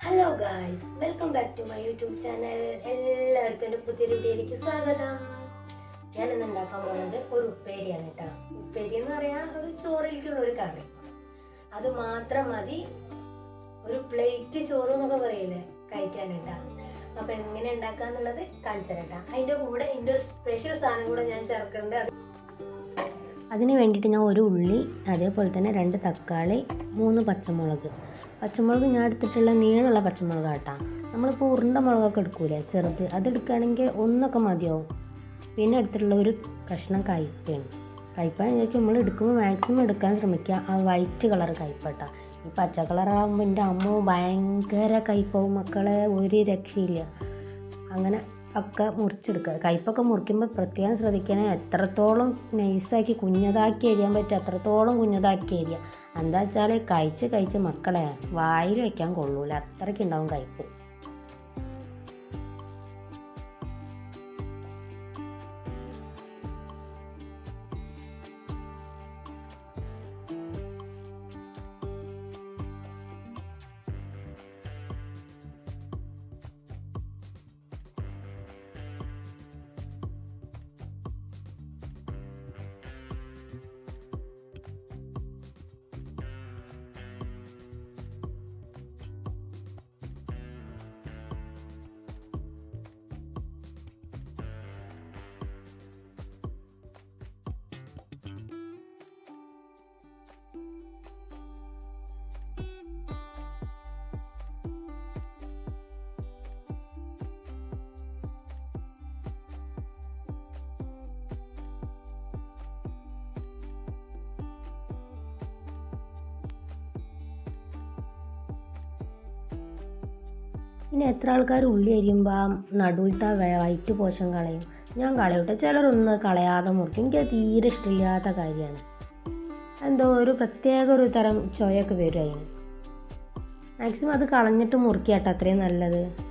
Hello guys welcome back to my YouTube channel എല്ലാവർക്കും എന്റെ പുതിയൊരു വീഡിയോയിലേക്ക് സ്വാഗതം. ഞാൻ ഇന്ന് ഉണ്ടാക്കാൻ പോകുന്നത് ഒരു ഉപ്പേരിയാണ് കേട്ടോ. ഉപ്പേരി എന്ന് പറയാൻ ഒരു ചോറിലേക്കുള്ള ഒരു കറി. അത് മാത്രം മതി. ഒരു പ്ലേറ്റ് ചോറ് എന്നൊക്കെ പറയില്ലേ കഴിക്കാനുണ്ടാ അപ്പൊ എങ്ങനെ ഉണ്ടാക്കാന്നുള്ളത് കാണിച്ചു തരട്ടാ അതിന്റെ കൂടെ എന്റെ സ്പെഷ്യൽ സാധനം കൂടെ ഞാൻ ചേർക്കുന്നുണ്ട്. അത് അതിന് വേണ്ടിയിട്ട് ഞാൻ ഒരു ഉള്ളി അതേപോലെ തന്നെ രണ്ട് തക്കാളി മൂന്ന് പച്ചമുളക്. പച്ചമുളക് ഞാൻ എടുത്തിട്ടുള്ള നീളമുള്ള പച്ചമുളക് കേട്ടാ നമ്മളിപ്പോൾ ഉരുണ്ട മുളകൊക്കെ എടുക്കൂലേ ചെറുത്. അതെടുക്കുകയാണെങ്കിൽ ഒന്നൊക്കെ മതിയാവും. പിന്നെ എടുത്തിട്ടുള്ള ഒരു കഷ്ണം കയ്പ്പയാണ് കയ്പ്പാന്ന് ചോദിച്ചാൽ നമ്മൾ എടുക്കുമ്പോൾ മാക്സിമം എടുക്കാൻ ശ്രമിക്കുക. ആ വൈറ്റ് കളർ കയ്പ്പട്ട. ഈ പച്ച കളറാകുമ്പോൾ എന്റെ അമ്മ ഭയങ്കര കയ്പ്പാവും. മക്കളെ ഒരു രക്ഷയില്ല. അങ്ങനെ ഒക്കെ മുറിച്ചെടുക്കുക. കയ്പ്പൊക്കെ മുറിക്കുമ്പോൾ പ്രത്യേകം ശ്രദ്ധിക്കണേ. എത്രത്തോളം നൈസാക്കി കുഞ്ഞതാക്കി എരിയാൻ പറ്റും അത്രത്തോളം കുഞ്ഞതാക്കി എരിയുക എന്താ വെച്ചാൽ കഴിച്ച് കഴിച്ച് മക്കളെ വായിൽ വയ്ക്കാൻ കൊള്ളൂല. അത്രയ്ക്ക് ഉണ്ടാവും ഇനി എത്ര ആൾക്കാർ ഉള്ളി അരിയുമ്പോൾ നടുവിലത്തെ വൈറ്റ് പോഷൻ കളയും? ഞാൻ കളയൂട്ടെ? ചിലരൊന്നും കളയാതെ മുറിക്കും. എനിക്ക് തീരെ ഇഷ്ടമില്ലാത്ത കാര്യമാണ്. എന്തോ ഒരു പ്രത്യേക ഒരു തരം ചൊയൊക്കെ വരും അതിന്. മാക്സിമം അത് കളഞ്ഞിട്ട് മുറിക്കട്ടെ അത്രയും നല്ലത്.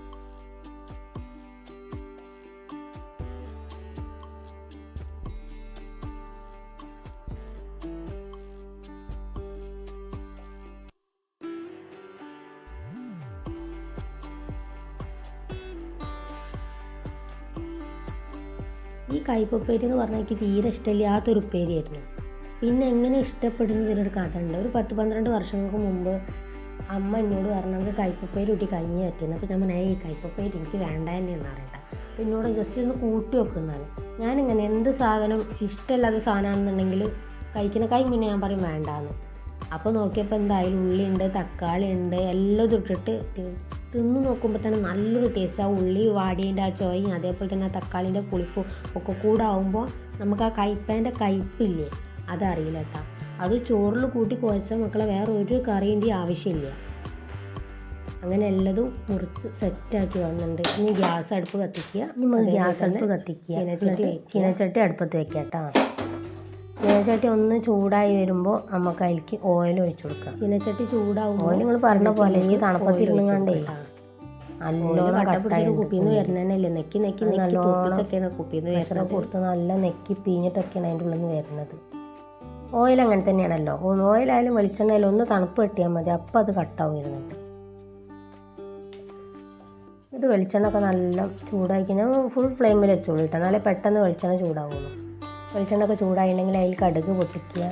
ഈ കൈപ്പപ്പേരി എന്ന് പറഞ്ഞാൽ എനിക്ക് തീരെ ഇഷ്ടമില്ലാത്തൊരു ഉപ്പേരിയായിരുന്നു പിന്നെ എങ്ങനെ ഇഷ്ടപ്പെടുന്ന ഇതിനൊരു കഥ ഉണ്ട് ഒരു പത്ത് പന്ത്രണ്ട് വർഷങ്ങൾക്ക് മുമ്പ് അമ്മ എന്നോട് നമുക്ക് കയ്പപ്പേരി കൂട്ടി കഞ്ഞി എത്തിയെന്ന് അപ്പോൾ ഞാൻ പറഞ്ഞാൽ ഈ കയ്പപ്പേരി എനിക്ക് വേണ്ട തന്നെ എന്ന് അറിയണ്ട അപ്പോൾ എന്നോട് ജസ്റ്റ് ഒന്ന് കൂട്ടി വെക്കുന്നതാണ് ഞാനിങ്ങനെ എന്ത് സാധനം ഇഷ്ടമില്ലാത്ത സാധനമാണെന്നുണ്ടെങ്കിൽ കഴിക്കണക്കായി മുന്നേ ഞാൻ പറയും വേണ്ടാന്ന്. അപ്പോൾ നോക്കിയപ്പോൾ എന്തായാലും ഉള്ളിയുണ്ട് തക്കാളി ഉണ്ട് എല്ലാം ഇട്ടിട്ട് തിന്ന് നോക്കുമ്പോൾ തന്നെ നല്ലൊരു ടേസ്റ്റ് ആ. ഉള്ളി വാടിയതിന്റെ ആ ചോയും അതേപോലെ തന്നെ ആ തക്കാളിന്റെ പുളിപ്പും ഒക്കെ കൂടെ ആകുമ്പോൾ നമുക്ക് ആ കയ്പേന്റെ കയ്പില്ലേ അതറിയില്ല കേട്ടോ അത് ചോറിൽ കൂട്ടി കുഴച്ച മക്കളെ വേറെ ഒരു കറീന്റെ ആവശ്യമില്ല. അങ്ങനെ എല്ലതും മുറിച്ച് സെറ്റാക്കി വന്നിട്ടുണ്ട്. ഇനി ഗ്യാസ് അടുപ്പ് കത്തിക്കുക. ഗ്യാസ് അടുപ്പ് കത്തിക്കുക. ചീനച്ചട്ടി ചീനച്ചട്ടി അടുപ്പത്ത് വെക്കാം കേട്ടോ ചീനച്ചട്ടി ഒന്ന് ചൂടായി വരുമ്പോൾ നമുക്ക് അതിലേക്ക് ഓയിൽ ഒഴിച്ചു കൊടുക്കാം. ചീനച്ചട്ടി ചൂടാവും ഓയിൽ നിങ്ങൾ പറഞ്ഞ പോലെ ഈ തണുപ്പത്തിരുന്നുകൊണ്ടേ നല്ലോണം കട്ടപ്പിടിച്ചിട്ട് കുപ്പിന്ന് വരുന്നതന്നെയല്ലേ നെക്കി നെക്കി നല്ലോണം കുപ്പിന്ന് വിഷറ കൊടുത്ത് നല്ല നെക്കി പിഞ്ഞിട്ടൊക്കെയാണ് അതിന്റെ ഉള്ളിൽ നിന്ന് വരുന്നത്. ഓയിൽ അങ്ങനെ തന്നെയാണല്ലോ. ഓയിലായാലും വെളിച്ചെണ്ണയിലും ഒന്ന് തണുപ്പ് കിട്ടിയാൽ മതി. അപ്പം അത് കട്ടാവും ഇരുന്നിട്ട് ഇത് വെളിച്ചെണ്ണ ഒക്കെ നല്ല ചൂടാക്കി ഞാൻ ഫുൾ ഫ്ലെയിമിൽ വെച്ചോളൂ കേട്ടോ. എന്നാലേ പെട്ടെന്ന് വെളിച്ചെണ്ണ ചൂടാവുള്ളൂ. വെളിച്ചെണ്ണ ഒക്കെ ചൂടായിട്ടുണ്ടെങ്കിൽ അതിൽ കടുക് പൊട്ടിക്കുക.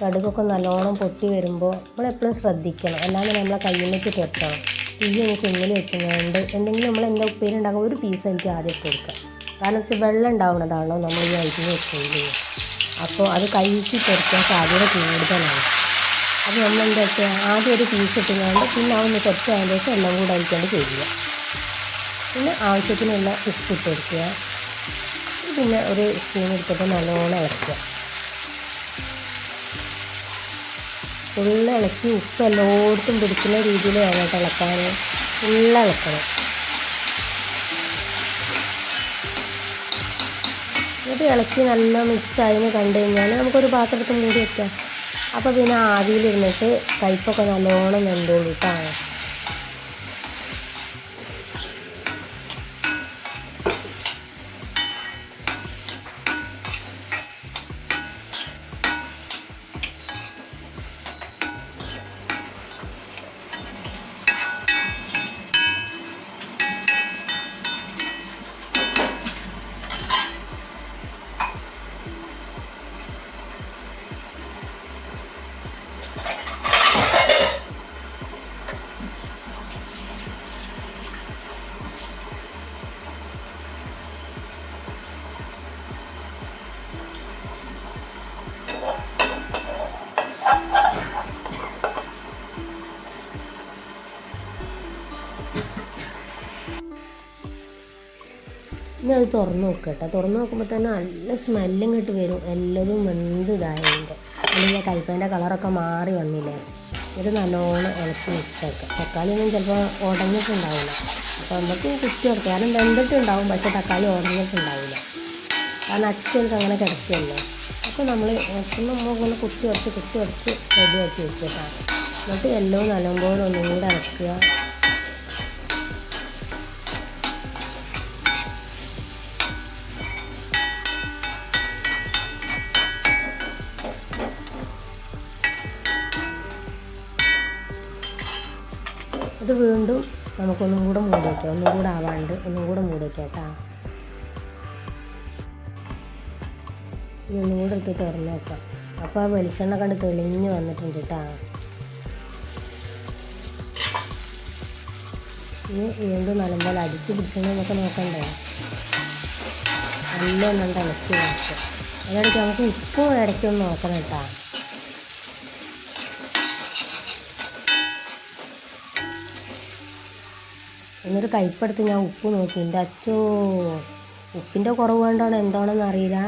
കടുകൊക്കെ നല്ലോണം പൊട്ടി വരുമ്പോൾ നമ്മളെപ്പോഴും ശ്രദ്ധിക്കണം. അല്ലാതെ നമ്മളെ കയ്യിലേക്ക് തെറ്റണം തീ ഒന്ന് ചെമ്മിൽ വെച്ചുകൊണ്ട് എന്തെങ്കിലും നമ്മൾ എന്താ ഉപ്പേരി ഉണ്ടാകുമ്പോൾ ഒരു പീസ് എനിക്ക് ആദ്യം ഇട്ട് കൊടുക്കാം കാരണം വെച്ചാൽ വെള്ളം ഉണ്ടാവുന്നതാണല്ലോ നമ്മൾ ഈ അരിഞ്ഞ് വെച്ചെങ്കിൽ അപ്പോൾ അത് കൈക്ക് തുറക്കാൻ സാധ്യത കൂടുതലാണ്. അത് നമ്മൾ എന്താ വെച്ചാൽ ആദ്യം ഒരു പീസ് ഇട്ടുകൊണ്ട് പിന്നെ അതൊന്ന് തെറ്റായതിന് ശേഷം എല്ലാം കൂടെ അരിക്കാണ്ട് ചെയ്യുക പിന്നെ ആവശ്യത്തിനുള്ള ഉപ്പ് ഇട്ട് കൊടുക്കുക. പിന്നെ ഒരു സ്പൂൺ എടുത്തിട്ട് നല്ലോണം ഇളക്കുക. ഫുള്ള് ഇളക്കി ഉപ്പ് എല്ലായിടത്തും പിടിക്കുന്ന രീതിയിൽ വേണം ഇളക്കാൻ. ഫുള്ള് ഇളക്കണം. എന്നിട്ട് ഇളക്കി നല്ല മിക്സായിന്ന് കണ്ടു കഴിഞ്ഞാൽ നമുക്കൊരു പാത്രത്തിൽ മൂടി വെക്കാം. അപ്പോൾ പിന്നെ ആവിയിലിരുന്നിട്ട് കയ്പ്പൊക്കെ നല്ലോണം വെന്തോളൂ ഇനി അത് തുറന്ന് നോക്കുക കേട്ടോ തുറന്ന് നോക്കുമ്പോൾ തന്നെ നല്ല സ്മെല്ലും കിട്ടി വരും. എല്ലാവരും വെന്ത് ഇതായതിന്റെ അല്ലെങ്കിൽ കൈപ്പേന്റെ കളറൊക്കെ മാറി വന്നില്ലേ? ഇത് നല്ലോണം ഇളക്കി മിക്സാക്കുക തക്കാളി ഒന്നും ചിലപ്പോൾ ഉടഞ്ഞിട്ടുണ്ടാവില്ല. അപ്പോൾ നമുക്ക് കുത്തി കൊടുക്കുക കാരണം വെന്തിട്ടുണ്ടാവും പക്ഷെ തക്കാളി ഉടഞ്ഞിട്ടുണ്ടാവില്ല. കാരണം അച്ഛനൊക്കെ അങ്ങനെ കിടക്കുകയല്ലേ അപ്പോൾ നമ്മൾ എപ്പം നമ്മളിങ്ങനെ കുത്തി ഉടച്ച് കുത്തി ഉടച്ച് റെഡിയാക്കി വെച്ചിട്ടാണ് എന്നിട്ട് എല്ലാം നല്ലപോലെ ഒന്നും കൂടെ ഇറക്കുക ഇത് വീണ്ടും നമുക്കൊന്നും കൂടെ മൂടി വയ്ക്കാം ഒന്നും കൂടെ ആവാണ്ട് ഒന്നും കൂടെ മൂടി വയ്ക്കാം കേട്ടോ. ഒന്നും കൂടെ എടുത്ത് തുറന്ന് നോക്കാം അപ്പോൾ ആ വെളിച്ചെണ്ണ കണ്ട് തെളിഞ്ഞ് വന്നിട്ടുണ്ട് കേട്ടോ. ഇനി വീണ്ടും നല്ലപോലെ അടിച്ച് പിടിക്കണമെന്നൊക്കെ നോക്കണ്ടേ? നല്ല നല്ല ഇളക്കി നോക്കുക അതിനിടയ്ക്ക് നമുക്ക് ഉപ്പും ഇടയ്ക്കൊന്ന് നോക്കണം കേട്ടോ. എന്നൊരു കയ്പ്പെടുത്ത് ഞാൻ ഉപ്പ് നോക്കി. എന്റെ അച്ചോ ഉപ്പിന്റെ കുറവ് കൊണ്ടാണ് എന്താണെന്ന് അറിയില്ല.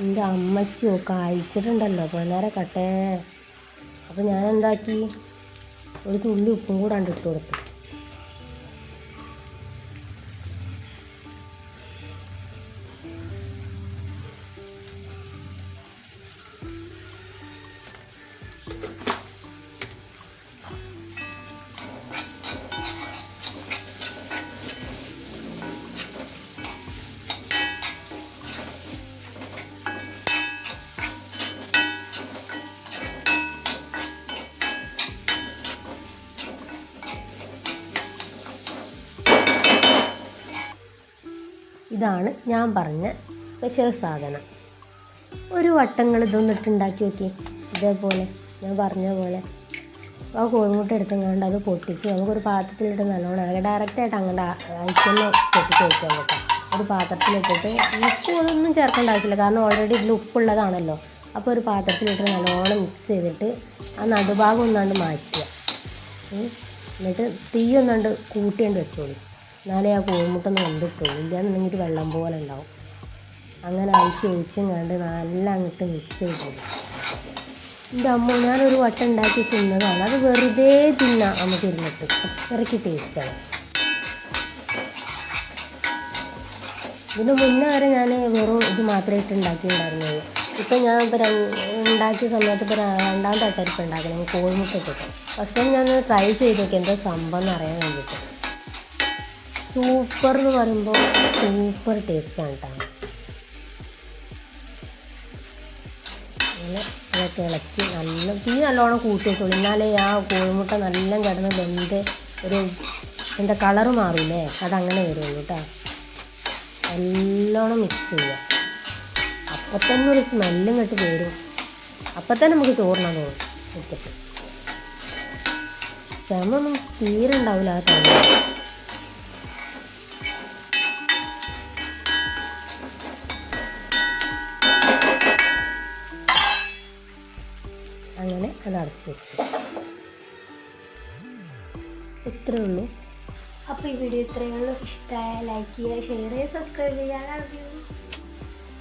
എന്റെ അമ്മച്ചിയോ കഴിച്ചിട്ടുണ്ടല്ലോ പിള്ളേരെ കട്ടേ അപ്പോൾ ഞാൻ എന്താക്കി? ഒരു തുള്ളി ഉപ്പും കൂടെ കണ്ടിട്ട് കൊടുത്തു. ഇതാണ് ഞാൻ പറഞ്ഞ സ്പെഷ്യൽ സാധനം. ഒരു വട്ടങ്ങൾ ഇതൊന്ന് ഇട്ടുണ്ടാക്കി നോക്കി. ഇതേപോലെ ഞാൻ പറഞ്ഞ പോലെ ആ കോഴിമുട്ട എടുത്തങ്ങാണ്ട് അത് പൊട്ടിച്ച് നമുക്കൊരു പാത്രത്തിലിട്ട് നല്ലോണം അങ്ങനെ ഡയറക്റ്റായിട്ട് അങ്ങനെ അയച്ചൊന്ന് പൊട്ടിച്ച് വയ്ക്കാൻ പറ്റും ഒരു പാത്രത്തിലിട്ടിട്ട് ഉപ്പ് ഒന്നും ചേർക്കേണ്ട ആവശ്യമില്ല. കാരണം ഓൾറെഡി ഇതിൽ ഉപ്പുള്ളതാണല്ലോ. അപ്പോൾ ഒരു പാത്രത്തിലിട്ട് നല്ലോണം മിക്സ് ചെയ്തിട്ട് ആ നടുഭാഗം ഒന്നാണ്ട് മാറ്റുക. എന്നിട്ട് തീ ഒന്നാണ്ട് കൂട്ടിയാണ്ട് വെച്ചോളൂ. എന്നാലേ ആ കോഴിമുട്ടൊന്ന് ഒന്ന് വെന്തിട്ടുള്ളൂ ഇല്ലാന്നുണ്ടെങ്കിൽ വെള്ളം പോലെ ഉണ്ടാവും. അങ്ങനെ അഴിച്ച് ഒഴിച്ചും കണ്ട് നല്ല അങ്ങോട്ട് മിക്സ് ചെയ്തോളൂ എന്റെ അമ്മ ഞാനൊരു വട്ടം ഉണ്ടാക്കി തിന്നതാണ്. അത് വെറുതെ തിന്നാം നമുക്ക് ഇരുന്നിട്ട്. അത്രയ്ക്ക് ടേസ്റ്റാണ് ഇതിന് മുന്നേ വരെ ഞാൻ വെറും ഇത് മാത്രമേ ഇട്ട് ഉണ്ടാക്കിയിട്ടുണ്ടായിരുന്നുള്ളൂ. ഇപ്പം ഞാൻ ഇപ്പോൾ ഉണ്ടാക്കിയ സമയത്ത് ഇപ്പോൾ രണ്ടാം തട്ടരിപ്പ് ഉണ്ടാക്കണം കോഴിമുട്ട ഇട്ടിട്ട്. ഫസ്റ്റ് ടൈം ഞാൻ ട്രൈ ചെയ്തൊക്കെ എന്താ സംഭവം എന്ന് അറിയാൻ വേണ്ടിയിട്ട്. സൂപ്പർ എന്ന് പറയുമ്പോൾ സൂപ്പർ ടേസ്റ്റാണ് കേട്ടോ അങ്ങനെ ഇളക്കി നല്ല തീ നല്ലോണം കൂട്ടി വെച്ചോളൂ. എന്നാലേ ആ കോഴിമുട്ട നല്ല കിടന്ന് വെന്ത് ഒരു എന്റെ കളറ് മാറില്ലേ അതങ്ങനെ വരുള്ളൂ കേട്ടോ നല്ലോണം മിക്സ് ചെയ്യുക അപ്പം തന്നെ ഒരു സ്മെല്ലും കെട്ട് വരും അപ്പം തന്നെ നമുക്ക് ചോറിനാൻ തോന്നും. ക്ഷമൊന്നും തീരെ ഉണ്ടാവില്ല ആ സമയം അത് അടച്ചു വെച്ചു ഇത്രയേ ഉള്ളൂ. അപ്പോൾ ഈ വീഡിയോ ഇത്രയേ ഉള്ളൂ. ഇഷ്ടമായ ലൈക്ക് ചെയ്യുക ഷെയർ ചെയ്യുക സബ്സ്ക്രൈബ് യു